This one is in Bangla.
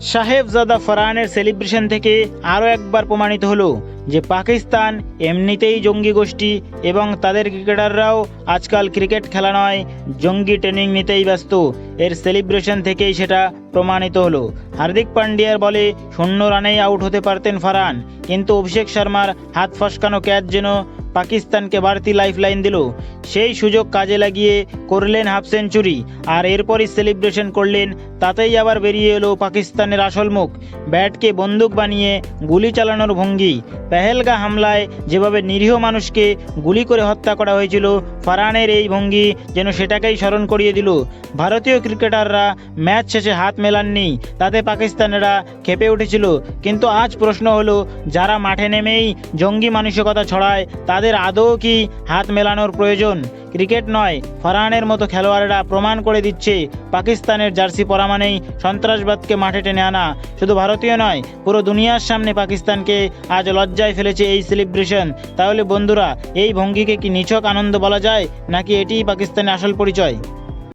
সাহেবজাদা ফারহানের সেলিব্রেশন থেকে আরও একবার প্রমাণিত হলো যে পাকিস্তান এমনিতেই জঙ্গি গোষ্ঠী এবং তাদের ক্রিকেটাররাও আজকাল ক্রিকেট খেলা নয়, জঙ্গি ট্রেনিং নিতেই ব্যস্ত। এর সেলিব্রেশন থেকেই সেটা প্রমাণিত হলো। হার্দিক পান্ডিয়ার বলে শূন্য রানেই আউট হতে পারতেন ফারহান কিন্তু অভিষেক শর্মার হাত ফসকানো ক্যাচ যেন পাকিস্তানকে বাড়তি লাইফলাইন দিল। সেই সুযোগ কাজে লাগিয়ে করলেন হাফ সেঞ্চুরি, আর এরপরই সেলিব্রেশন করলেন, তাতেই আবার বেরিয়ে এলো পাকিস্তানের আসল মুখ। ব্যাটকে বন্দুক বানিয়ে গুলি চালানোর ভঙ্গি। পেহেলগা হামলায় যেভাবে নিরীহ মানুষকে গুলি করে হত্যা করা হয়েছিল ফারহানের এই ভঙ্গি যেন সেটাকেই স্মরণ করিয়ে দিল। ভারতীয় ক্রিকেটাররা ম্যাচ শেষে হাত মেলাননি, তাতে পাকিস্তানেরা খেপে উঠেছিল। কিন্তু আজ প্রশ্ন হলো, যারা মাঠে নেমেই জঙ্গি মানসিকতা ছড়ায়, তাদের আদৌ কি হাত মেলানোর প্রয়োজন? ক্রিকেট নয় ফরহানের মতো খেলোয়াড়েরা প্রমাণ করে দিচ্ছে, পাকিস্তানের জার্সি পরা মানেই সন্ত্রাসবাদকে মাঠে টেনে আনা। শুধু ভারতীয় নয়, পুরো দুনিয়ার সামনে পাকিস্তানকে আজ লজ্জায় ফেলেছে এই সেলিব্রেশন। তাহলে বন্ধুরা, এই ভঙ্গিকে কি নিছক আনন্দ বলা যায়, নাকি এটিই পাকিস্তানের আসল পরিচয়?